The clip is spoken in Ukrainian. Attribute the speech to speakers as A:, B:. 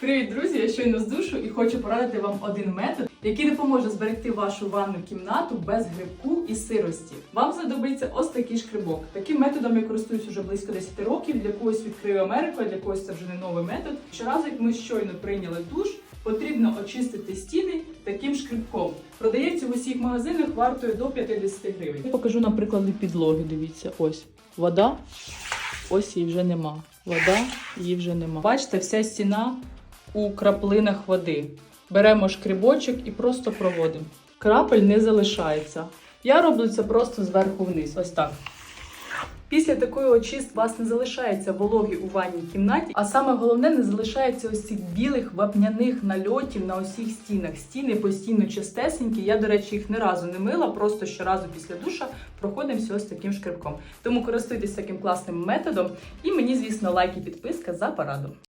A: Привіт, друзі! Я щойно з душу і хочу порадити вам один метод, який допоможе зберегти вашу ванну кімнату без грибку і сирості. Вам знадобиться ось такий шкрибок. Таким методом я користуюсь уже близько 10 років. Для когось відкрию Америку, а для когось це вже не новий метод. Щоразу, як ми щойно прийняли душ, потрібно очистити стіни таким шкрибком. Продається в усіх магазинах вартою до 50 гривень. Я покажу на прикладі підлоги. Дивіться, ось вода. Ось її вже нема. Вода, її вже нема. Бачите, вся стіна у краплинах води. Беремо шкрибочок і просто проводимо. Крапель не залишається. Я роблю це просто зверху вниз. Ось так. Після такої очистки у вас не залишається вологи у ванній кімнаті, а саме головне не залишається ось цих білих вапняних нальотів на усіх стінах. Стіни постійно чистесенькі. Я, до речі, їх ні разу не мила, просто щоразу після душа проходимося ось таким шкрибком. Тому користуйтесь таким класним методом. І мені, звісно, лайк і підписка за пораду.